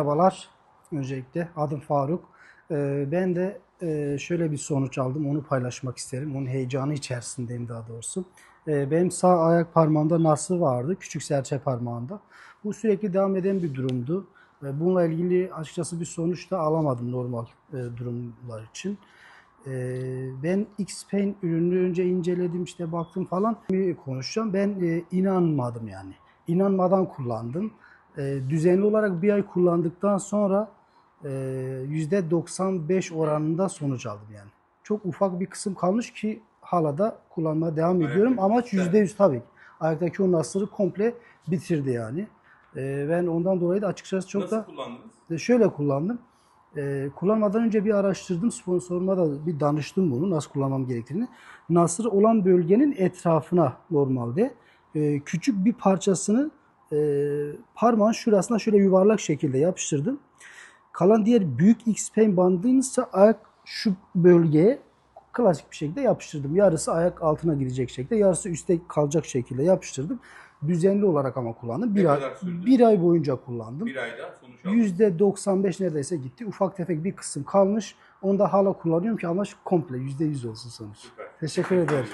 Merhabalar. Öncelikle adım Faruk. Ee, ben de e, şöyle bir sonuç aldım. Onu paylaşmak isterim. Onun heyecanı içerisindeyim daha doğrusu. Ee, benim sağ ayak parmağımda nası vardı. Küçük serçe parmağında. Bu sürekli devam eden bir durumdu. Ve Bununla ilgili açıkçası bir sonuç da alamadım normal e, durumlar için. Ee, ben X-Pain ürünü önce inceledim işte baktım falan konuşacağım. Ben e, inanmadım yani. İnanmadan kullandım. E, düzenli olarak bir ay kullandıktan sonra e, %95 oranında sonuç aldım yani. Çok ufak bir kısım kalmış ki hala da kullanmaya devam ediyorum. Amaç nasır. %100 tabii. ki. Ayaktaki o nasırı komple bitirdi yani. E, ben ondan dolayı da açıkçası çok Nasıl da kullandınız? de şöyle kullandım. Ee, kullanmadan önce bir araştırdım. Sponsoruma da bir danıştım bunu nasıl kullanmam gerektiğini. Nasır olan bölgenin etrafına normalde e, küçük bir parçasını e, parmağın şurasına şöyle yuvarlak şekilde yapıştırdım. Kalan diğer büyük X-Pain bandını ise ayak şu bölgeye klasik bir şekilde yapıştırdım. Yarısı ayak altına gidecek şekilde, yarısı üstte kalacak şekilde yapıştırdım. Düzenli olarak ama kullandım. Bir, Ne ay, bir ay boyunca kullandım. Bir ayda sonuç aldınız. %95 neredeyse gitti. Ufak tefek bir kısım kalmış. Onu da hala kullanıyorum ki amaç komple %100 olsun sonuç. Süper. Teşekkür ederim.